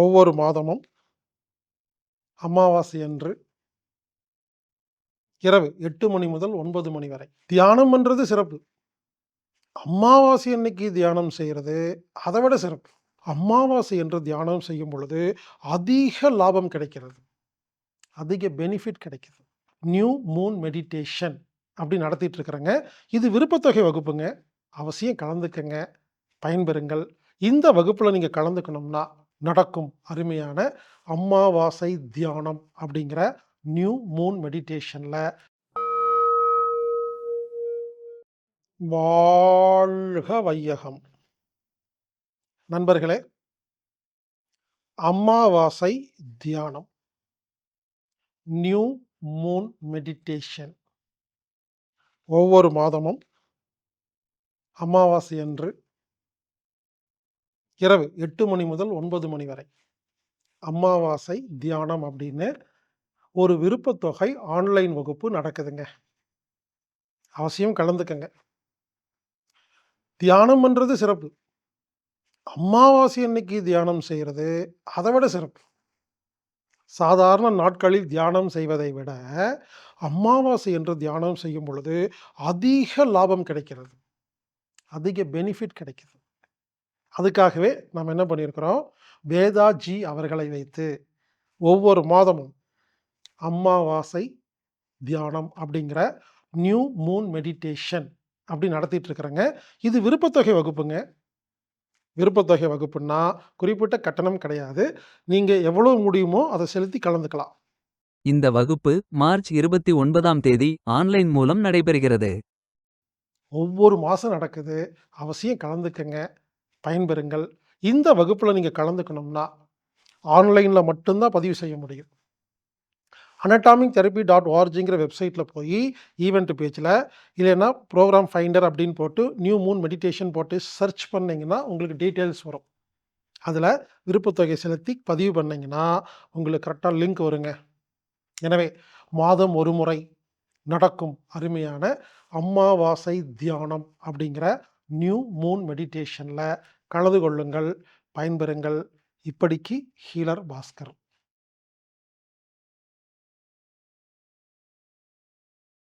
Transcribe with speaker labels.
Speaker 1: ஒவ்வொரு மாதமும் அமாவாசை அன்று இரவு எட்டு மணி முதல் ஒன்பது மணி வரை. தியானம்ன்றது சிறப்பு. அமாவாசை அன்னைக்கு தியானம் செய்கிறது அதை விட சிறப்பு. அமாவாசை என்று தியானம் செய்யும் பொழுது அதிக லாபம் கிடைக்கிறது. அதிக பெனிஃபிட் கிடைக்கிறது நியூ மூன் மெடிடேஷன் அப்படி நடத்திட்டு இருக்கிறேங்க. இது விருப்பத்தொகை வகுப்புங்க. அவசியம் கலந்துக்கங்க. பயன்பெறுங்கள். இந்த வகுப்பில் நீங்கள் கலந்துக்கணும்னா நடக்கும் அருமையான அமாவாசை தியானம் அப்படிங்கிற நியூ மூன் மெடிடேஷனில். வாழ்க வையகம். நண்பர்களே அமாவாசை தியானம். New moon meditation. ஒவ்வொரு மாதமும் அமாவாசை அன்று இரவு எட்டு மணி முதல் ஒன்பது மணி வரை. அமாவாசை தியானம் அப்படின்னு ஒரு விருப்பத்தொகை ஆன்லைன் வகுப்பு நடக்குதுங்க. அவசியம் கலந்துக்கங்க. தியானம் பண்றது சிறப்பு. அமாவாசை அன்னைக்கு தியானம் செய்கிறது அதை விட சிறப்பு. சாதாரண நாட்களில் தியானம் செய்வதை விட அமாவாசை என்று தியானம் செய்யும் பொழுது அதிக லாபம் கிடைக்கிறது. அதிக பெனிஃபிட் கிடைக்கிறது அதுக்காகவே நம்ம என்ன பண்ணியிருக்கிறோம்? வேதாஜி அவர்களை வைத்து ஒவ்வொரு மாதமும் அமாவாசை தியானம் அப்படிங்கிற நியூ மூன் மெடிடேஷன் அப்படி நடத்திட்டு இருக்கிறேங்க இது விருப்பத்தொகை வகுப்புங்க. விருப்பத்தொகை வகுப்புன்னா குறிப்பிட்ட கட்டணம் கிடையாது. நீங்க எவ்வளவு முடியுமோ அதை செலுத்தி கலந்துக்கலாம்.
Speaker 2: இந்த வகுப்பு மார்ச் இருபத்தி ஒன்பதாம் தேதி ஆன்லைன் மூலம் நடைபெறுகிறது.
Speaker 1: ஒவ்வொரு மாதம் நடக்குது. அவசியம் கலந்துக்கங்க. பயன்பெறுங்கள். இந்த வகுப்பில் நீங்கள் கலந்துக்கணும்னா ஆன்லைனில் மட்டும்தான் பதிவு செய்ய முடியும். அனட்டாமிக் தெரப்பி டாட் ஓஆர்ஜிங்கிற வெப்சைட்டில் போய் ஈவெண்ட் பேஜில் இல்லைன்னா ப்ரோக்ராம் ஃபைண்டர் அப்படின்னு போட்டு நியூ மூன் மெடிடேஷன் போட்டு சர்ச் பண்ணிங்கன்னா உங்களுக்கு டீட்டெயில்ஸ் வரும். அதில் விருப்பத்தொகை செலுத்தி பதிவு பண்ணிங்கன்னா உங்களுக்கு கரெக்டாக லிங்க் வருங்க. எனவே மாதம் ஒரு முறை நடக்கும் அருமையான அமாவாசை தியானம் அப்படிங்கிற நியூ மூன் மெடிடேஷனில் கலந்து கொள்ளுங்கள் பயன்பெறுங்கள். இப்படிக்கு ஹீலர் பாஸ்கர்.